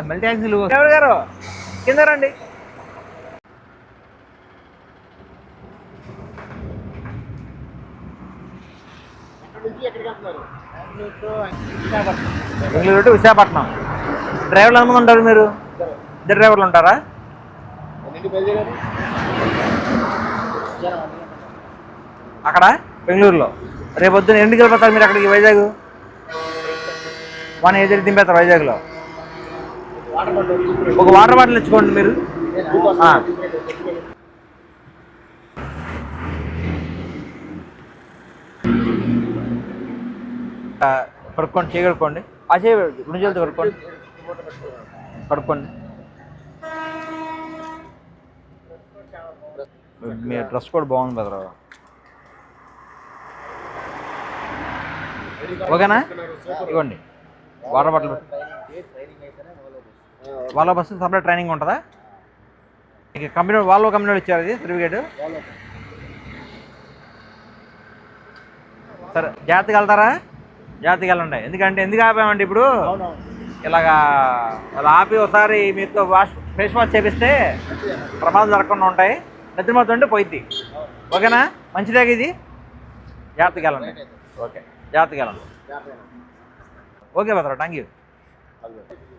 MLA ట్యాక్సీలు driver గారు? కింద రండి. బెంగళూరు టు విశాఖపట్నం. డ్రైవర్లు ఎంతమంది ఉంటారు మీరు? ఇద్దరు డ్రైవర్లు ఉంటారా? అక్కడ? బెంగళూరులో. రేపు పొద్దున్న ఎందుకు మీరు అక్కడికి వైజాగ్? వన్ ఏజ్ దింపేస్తారు వైజాగ్లో. ఒక వాటర్ బాటిల్ ఇచ్చుకోండి మీరు. కడుక్కోండి చేయగడుకోండి ఆ చేయి రెండు కడుక్కోండి. కడుక్కోండి. మీ డ్రెస్ కూడా బాగుంది కదా ఓకేనా? ఇవ్వండి వాటర్ బాటిల్ వాళ్ళ బస్సు సపరేట్ ట్రైనింగ్ ఉంటుందా? మీకు కంపెనీ వాళ్ళ కంపెనీ ఇచ్చారు ఇది సర్టిఫికేట్ సరే జాగ్రత్తగా వెళ్తారా? జాగ్రత్తగా వెళ్ళండి. ఎందుకంటే ఎందుకు ఆపామంటే ఇప్పుడు? ఇలాగా అలా ఆపి ఒకసారి మీతో వాష్ ఫేస్ వాష్ చేపిస్తే ప్రమాదం జరగకుండా ఉంటాయి. నిద్రమవుతుంటే ఉంటే పోయిద్ది. ఓకేనా? మంచిదే ఇది? జాగ్రత్తగా వెళ్ళండి. ఓకే. జాగ్రత్తగా వెళ్ళండి. ఓకే భద్ర థ్యాంక్ యూ আসবেন